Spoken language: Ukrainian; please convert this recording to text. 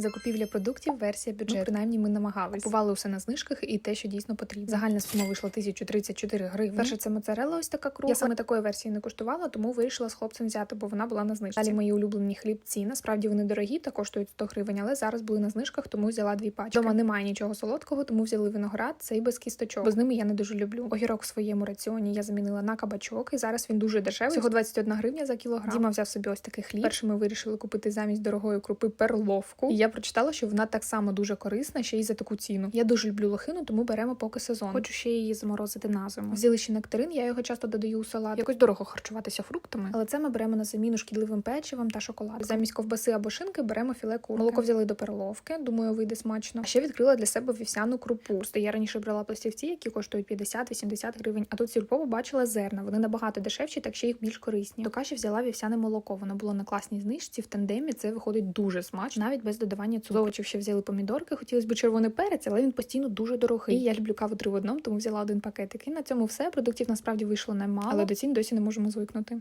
Закупівля продуктів, версія бюджету. Ну, принаймні ми намагалися. Купували усе на знижках і те, що дійсно потрібно. Загальна сума вийшла 1034 гривні. Перше це моцарелла ось така кругла. Я саме такої версії не куштувала, тому вирішила з хлопцем взяти, бо вона була на знижці. Далі мої улюблені хлібці. Насправді вони дорогі та коштують 100 гривень, але зараз були на знижках, тому взяла дві пачки. Дома немає нічого солодкого, тому взяли виноград, цей без кісточок. Бо з ними я не дуже люблю. Огірок в своєму раціоні я замінила на кабачок, і зараз він дуже дешевий. Всього 21 гривня за кілограм. Діма взяв собі ось такий хліб. Перше ми вирішили купити замість дорогої крупи перловку. І я прочитала, що вона так само дуже корисна, ще й за таку ціну. Я дуже люблю лохину, тому беремо поки сезон. Хочу ще її заморозити на зиму. Взяли ще нектарин, я його часто додаю у салат. Якось дорого харчуватися фруктами, але це ми беремо на заміну шкідливим печивом та шоколадом. Замість ковбаси або шинки беремо філе курки. Молоко взяли до перловки. Думаю, вийде смачно. А ще відкрила для себе вівсяну крупу. Просто я раніше брала пластівці, які коштують 50-80 гривень. А тут сільпо побачила зерна. Вони набагато дешевші, так ще їх більш корисні. До каші взяла вівсяне молоко. Воно було на класній знижці. В тандемі це виходить дуже смачно, навіть без додавання цукру. З овочів ще взяли помідорки. Хотілося б червоний перець, але він постійно дуже дорогий. І я люблю каву три в одному, тому взяла один пакетик. І на цьому все. Продуктів насправді вийшло немало, але до цін досі не можемо звикнути.